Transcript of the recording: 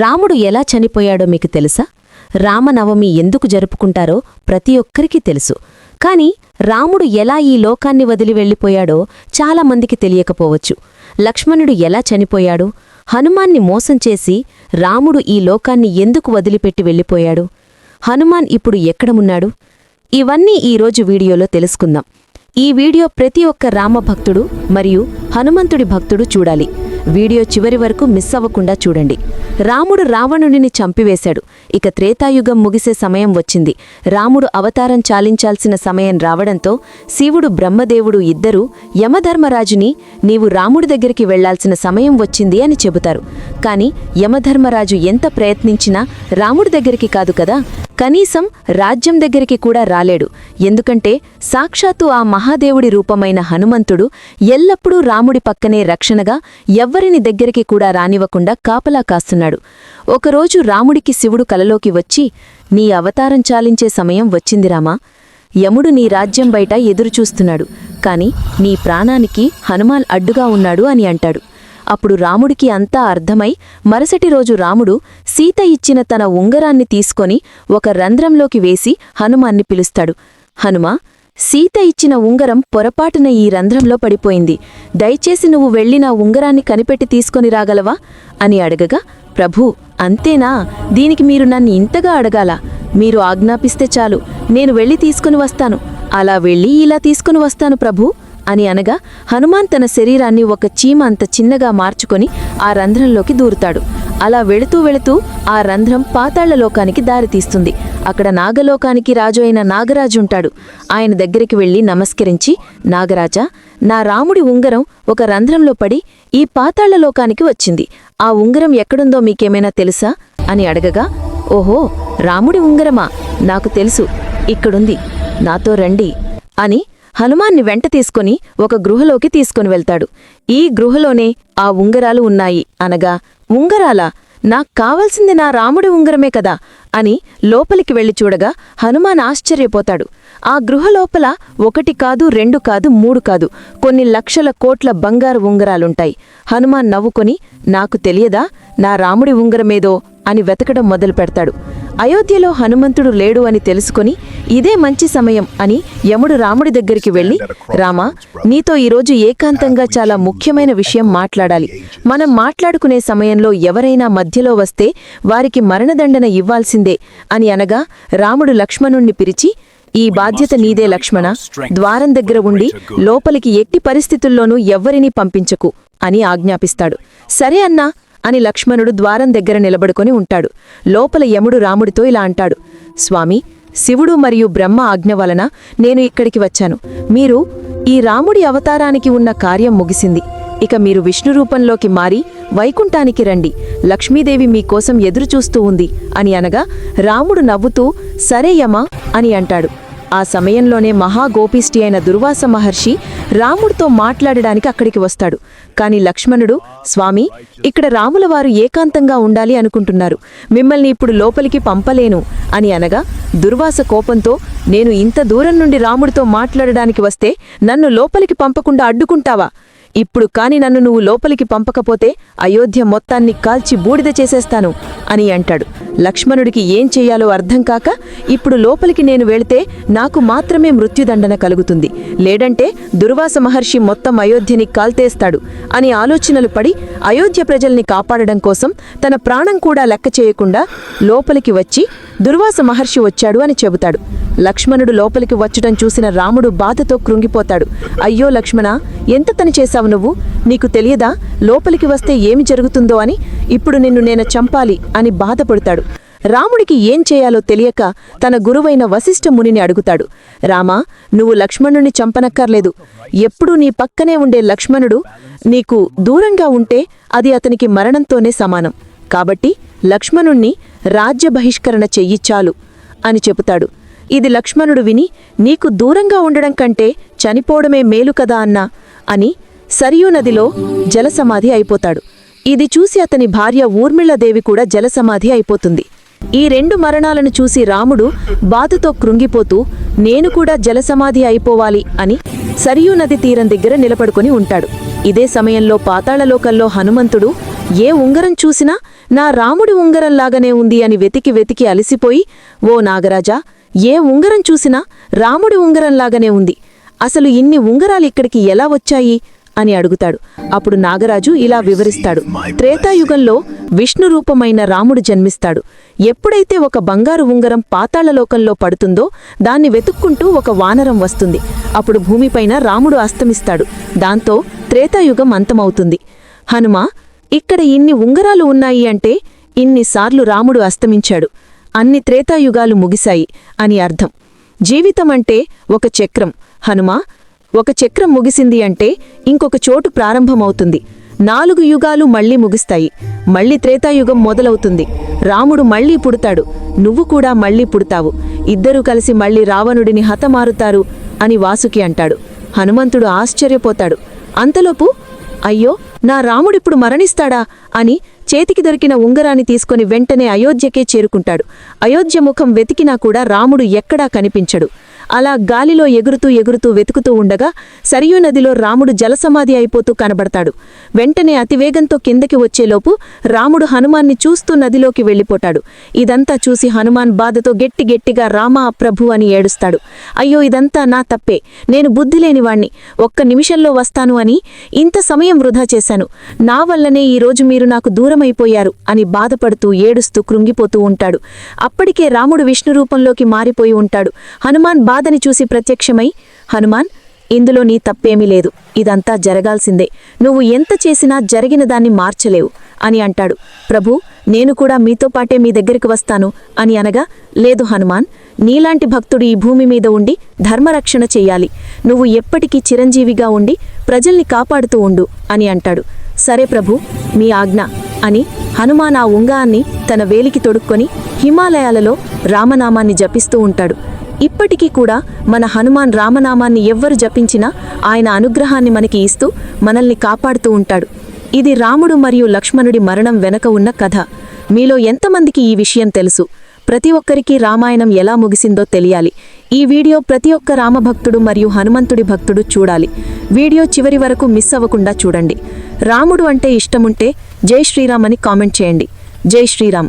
రాముడు ఎలా చనిపోయాడో మీకు తెలుసా? రామనవమి ఎందుకు జరుపుకుంటారో ప్రతి ఒక్కరికీ తెలుసు. కాని రాముడు ఎలా ఈ లోకాన్ని వదిలి వెళ్ళిపోయాడో చాలామందికి తెలియకపోవచ్చు. లక్ష్మణుడు ఎలా చనిపోయాడు? హనుమాన్ని మోసం చేసి రాముడు ఈ లోకాన్ని ఎందుకు వదిలిపెట్టి వెళ్ళిపోయాడు? హనుమాన్ ఇప్పుడు ఎక్కడమున్నాడు? ఇవన్నీ ఈరోజు వీడియోలో తెలుసుకుందాం. ఈ వీడియో ప్రతి ఒక్క రామభక్తుడు మరియు హనుమంతుడి భక్తుడు చూడాలి. వీడియో చివరి వరకు మిస్ అవ్వకుండా చూడండి. రాముడు రావణుడిని చంపివేశాడు. ఇక త్రేతాయుగం ముగిసే సమయం వచ్చింది. రాముడు అవతారం చాలించాల్సిన సమయం రావడంతో శివుడు బ్రహ్మదేవుడు ఇద్దరూ యమధర్మరాజుని నీవు రాముడి దగ్గరికి వెళ్ళాల్సిన సమయం వచ్చింది అని చెబుతారు. కాని యమధర్మరాజు ఎంత ప్రయత్నించినా రాముడి దగ్గరికి కాదు కదా కనీసం రాజ్యం దగ్గరికి కూడా రాలేడు. ఎందుకంటే సాక్షాత్తు ఆ మహాదేవుడి రూపమైన హనుమంతుడు ఎల్లప్పుడూ రాముడి పక్కనే రక్షణగా ఎవ్వరిని దగ్గరికి కూడా రానివ్వకుండా కాపలా కాస్తున్నాడు. ఒకరోజు రాముడికి శివుడు కలలోకి వచ్చి నీ అవతారం చాలించే సమయం వచ్చింది రామా. యముడు నీ రాజ్యం బయట ఎదురుచూస్తున్నాడు. కాని నీ ప్రాణానికి హనుమాన్ అడ్డుగా ఉన్నాడు అని అంటాడు. అప్పుడు రాముడికి అంతా అర్థమై మరుసటి రోజు రాముడు సీత ఇచ్చిన తన ఉంగరాన్ని తీసుకొని ఒక రంధ్రంలోకి వేసి హనుమాన్ని పిలుస్తాడు. హనుమా సీత ఇచ్చిన ఉంగరం పొరపాటున ఈ రంధ్రంలో పడిపోయింది. దయచేసి నువ్వు వెళ్ళి నా ఉంగరాన్ని కనిపెట్టి తీసుకొని రాగలవా? అని అడగగా ప్రభూ అంతేనా? దీనికి మీరు నన్ను ఇంతగా అడగాల? మీరు ఆజ్ఞాపిస్తే చాలు. నేను వెళ్ళి తీసుకుని వస్తాను. అలా వెళ్ళి ఇలా తీసుకుని వస్తాను ప్రభూ అని అనగా హనుమాన్ తన శరీరాన్ని ఒక చీమ అంత చిన్నగా మార్చుకొని ఆ రంధ్రంలోకి దూరుతాడు. అలా వెళుతూ వెళుతూ ఆ రంధ్రం పాతాళ్ళలోకానికి దారితీస్తుంది. అక్కడ నాగలోకానికి రాజు అయిన నాగరాజు ఉంటాడు ఆయన దగ్గరికి వెళ్ళి నమస్కరించి నాగరాజా నా రాముడి ఉంగరం ఒక రంధ్రంలో పడి ఈ పాతాళ్ళలోకానికి వచ్చింది. ఆ ఉంగరం ఎక్కడుందో మీకేమైనా తెలుసా? అని అడగగా ఓహో రాముడి ఉంగరమా? నాకు తెలుసు. ఇక్కడుంది. నాతో రండి అని హనుమాన్ని వెంట తీసుకుని ఒక గృహలోకి తీసుకుని వెళ్తాడు. ఈ గృహలోనే ఆ ఉంగరాలు ఉన్నాయి. అనగా ఉంగరాలా? నాకు కావలసింది నా రాముడి ఉంగరమే కదా అని లోపలికి వెళ్ళి చూడగా హనుమాన్ ఆశ్చర్యపోతాడు. ఆ గృహలోపల ఒకటి కాదు రెండు కాదు మూడు కాదు కొన్ని లక్షల కోట్ల బంగారు ఉంగరాలుంటాయి. హనుమాన్ నవ్వుకొని నాకు తెలియదా? నా రాముడి ఉంగరమేదో అని వెతకడం మొదలు పెడతాడు. అయోధ్యలో హనుమంతుడు లేడు అని తెలుసుకొని ఇదే మంచి సమయం అని యముడు రాముడి దగ్గరికి వెళ్ళి రామా నీతో ఈరోజు ఏకాంతంగా చాలా ముఖ్యమైన విషయం మాట్లాడాలి. మనం మాట్లాడుకునే సమయంలో ఎవరైనా మధ్యలో వస్తే వారికి మరణదండన ఇవ్వాల్సిందే అని అనగా రాముడు లక్ష్మణుణ్ణి పిలిచి ఈ బాధ్యత నీదే లక్ష్మణ ద్వారం దగ్గర ఉండి లోపలికి ఎట్టి పరిస్థితుల్లోనూ ఎవ్వరినీ పంపించకు అని ఆజ్ఞాపిస్తాడు. సరే అన్నా అని లక్ష్మణుడు ద్వారం దగ్గర నిలబడుకొని ఉంటాడు. లోపల యముడు రాముడితో ఇలా అంటాడు స్వామి శివుడు మరియు బ్రహ్మ ఆజ్ఞ వలన నేను ఇక్కడికి వచ్చాను. మీరు ఈ రాముడి అవతారానికి ఉన్న కార్యం ముగిసింది. ఇక మీరు విష్ణు రూపంలోకి మారి వైకుంఠానికి రండి. లక్ష్మీదేవి మీకోసం ఎదురుచూస్తూ ఉంది అని అనగా రాముడు నవ్వుతూ సరే యమా అని అంటాడు. ఆ సమయంలోనే మహాగోపిష్టి అయిన దుర్వాస మహర్షి రాముడితో మాట్లాడడానికి అక్కడికి వస్తాడు. కాని లక్ష్మణుడు స్వామి ఇక్కడ రాములవారు ఏకాంతంగా ఉండాలి అనుకుంటున్నారు. మిమ్మల్ని ఇప్పుడు లోపలికి పంపలేను అని అనగా దుర్వాస కోపంతో నేను ఇంత దూరం నుండి రాముడితో మాట్లాడడానికి వస్తే నన్ను లోపలికి పంపకుండా అడ్డుకుంటావా? ఇప్పుడు కాని నన్ను నువ్వు లోపలికి పంపకపోతే అయోధ్య మొత్తాన్ని కాల్చి బూడిద చేసేస్తాను అని అంటాడు. లక్ష్మణుడికి ఏం చెయ్యాలో అర్థం కాక ఇప్పుడు లోపలికి నేను వెళితే నాకు మాత్రమే మృత్యుదండన కలుగుతుంది. లేడంటే దుర్వాస మహర్షి మొత్తం అయోధ్యని కాల్తేస్తాడు అని ఆలోచనలు పడి అయోధ్య ప్రజల్ని కాపాడడం కోసం తన ప్రాణం కూడా లెక్క చేయకుండా లోపలికి వచ్చి దుర్వాస మహర్షి వచ్చాడు అని చెబుతాడు. లక్ష్మణుడు లోపలికి వచ్చటం చూసిన రాముడు బాధతో కృంగిపోతాడు. అయ్యో లక్ష్మణ ఎంత తని చేశావు నువ్వు? నీకు తెలియదా? లోపలికి వస్తే ఏమి జరుగుతుందో అని? ఇప్పుడు నిన్ను నేను చంపాలి అని బాధపడతాడు. రాముడికి ఏం చేయాలో తెలియక తన గురువైన వశిష్ఠ మునిని అడుగుతాడు. రామా నువ్వు లక్ష్మణుని చంపనక్కర్లేదు. ఎప్పుడూ నీ పక్కనే ఉండే లక్ష్మణుడు నీకు దూరంగా ఉంటే అది అతనికి మరణంతోనే సమానం. కాబట్టి లక్ష్మణుణ్ణి రాజ్య బహిష్కరణ చెయ్యిచ్చాలు అని చెబుతాడు. ఇది లక్ష్మణుడు విని నీకు దూరంగా ఉండడం కంటే చనిపోవడమే మేలు కదా అన్నా అని సరియూ నదిలో జలసమాధి అయిపోతాడు. ఇది చూసి అతని భార్య ఊర్మిళదేవి కూడా జలసమాధి అయిపోతుంది. ఈ రెండు మరణాలను చూసి రాముడు బాధతో కృంగిపోతూ నేను కూడా జలసమాధి అయిపోవాలి అని సరియూ నది తీరం దగ్గర నిలబడుకొని ఉంటాడు. ఇదే సమయంలో పాతాళలోకంలో హనుమంతుడు ఏ ఉంగరం చూసినా నా రాముడి ఉంగరంలాగానే ఉంది అని వెతికి వెతికి అలసిపోయి ఓ నాగరాజా ఏ ఉంగరం చూసినా రాముడి ఉంగరంలాగానే ఉంది. అసలు ఇన్ని ఉంగరాలు ఇక్కడికి ఎలా వచ్చాయి? అని అడుగుతాడు. అప్పుడు నాగరాజు ఇలా వివరిస్తాడు. త్రేతాయుగంలో విష్ణు రూపమైన రాముడు జన్మిస్తాడు. ఎప్పుడైతే ఒక బంగారు ఉంగరం పాతాళలోకంలో పడుతుందో దాన్ని వెతుక్కుంటూ ఒక వానరం వస్తుంది. అప్పుడు భూమిపైన రాముడు అస్తమిస్తాడు. దాంతో త్రేతాయుగం అంతమవుతుంది. హనుమ ఇక్కడ ఇన్ని ఉంగరాలు ఉన్నాయి అంటే ఇన్నిసార్లు రాముడు అస్తమించాడు. అన్ని త్రేతాయుగాలు ముగిశాయి అని అర్థం. జీవితమంటే ఒక చక్రం. హనుమా ఒక చక్రం ముగిసింది అంటే ఇంకొక చోటు ప్రారంభమవుతుంది. నాలుగు యుగాలు మళ్ళీ ముగిస్తాయి. మళ్ళీ త్రేతాయుగం మొదలవుతుంది. రాముడు మళ్ళీ పుడతాడు. నువ్వు కూడా మళ్ళీ పుడతావు. ఇద్దరూ కలిసి మళ్ళీ రావణుడిని హతమారుతారు అని వాసుకి అంటాడు. హనుమంతుడు ఆశ్చర్యపోతాడు. అంతలోపు అయ్యో నా రాముడిప్పుడు మరణిస్తాడా? అని చేతికి దొరికిన ఉంగరాన్ని తీసుకొని వెంటనే అయోధ్యకే చేరుకుంటాడు. అయోధ్య ముఖం వెతికినా కూడా రాముడు ఎక్కడా కనిపించడు. అలా గాలిలో ఎగురుతూ ఎగురుతూ వెతుకుతూ ఉండగా సరియూ నదిలో రాముడు జలసమాధి అయిపోతూ కనబడతాడు. వెంటనే అతివేగంతో కిందకి వచ్చేలోపు రాముడు హనుమాన్ని చూస్తూ నదిలోకి వెళ్ళిపోతాడు. ఇదంతా చూసి హనుమాన్ బాధతో గట్టి గట్టిగా రామా ప్రభు అని ఏడుస్తాడు. అయ్యో ఇదంతా నా తప్పే. నేను బుద్ధి లేనివాణ్ణి ఒక్క నిమిషంలో వస్తాను అని ఇంత సమయం వృధా చేశాను. నా వల్లనే ఈ రోజు మీరు నాకు దూరమైపోయారు అని బాధపడుతూ ఏడుస్తూ కృంగిపోతూ ఉంటాడు. అప్పటికే రాముడు విష్ణు రూపంలోకి మారిపోయి ఉంటాడు. హనుమాన్ బాధని చూసి ప్రత్యక్షమై హనుమాన్ ఇందులో నీ తప్పేమీ లేదు. ఇదంతా జరగాల్సిందే. నువ్వు ఎంత చేసినా జరిగిన దాన్ని మార్చలేవు అని అంటాడు. ప్రభు నేను కూడా మీతో పాటే మీ దగ్గరికి వస్తాను అని అనగా లేదు హనుమాన్ నీలాంటి భక్తుడు ఈ భూమి మీద ఉండి ధర్మరక్షణ చెయ్యాలి నువ్వు ఎప్పటికీ చిరంజీవిగా ఉండి ప్రజల్ని కాపాడుతూ ఉండు అని అంటాడు. సరే ప్రభు మీ ఆజ్ఞ అని హనుమాన్ ఆ ఉంగాన్ని తన వేలికి తొడుక్కొని హిమాలయాలలో రామనామాన్ని జపిస్తూ ఉంటాడు. ఇప్పటికీ కూడా మన హనుమాన్ రామనామాన్ని ఎవ్వరు జపించినా ఆయన అనుగ్రహాన్ని మనకి ఇస్తూ మనల్ని కాపాడుతూ ఉంటాడు. ఇది రాముడు మరియు లక్ష్మణుడి మరణం వెనక ఉన్న కథ. మీలో ఎంతమందికి ఈ విషయం తెలుసు? ప్రతి ఒక్కరికి రామాయణం ఎలా ముగిసిందో తెలియాలి. ఈ వీడియో ప్రతి ఒక్క రామభక్తుడు మరియు హనుమంతుడి భక్తుడు చూడాలి. వీడియో చివరి వరకు మిస్ అవ్వకుండా చూడండి. రాముడు అంటే ఇష్టముంటే జై శ్రీరామ్ అని కామెంట్ చేయండి. జై శ్రీరామ్.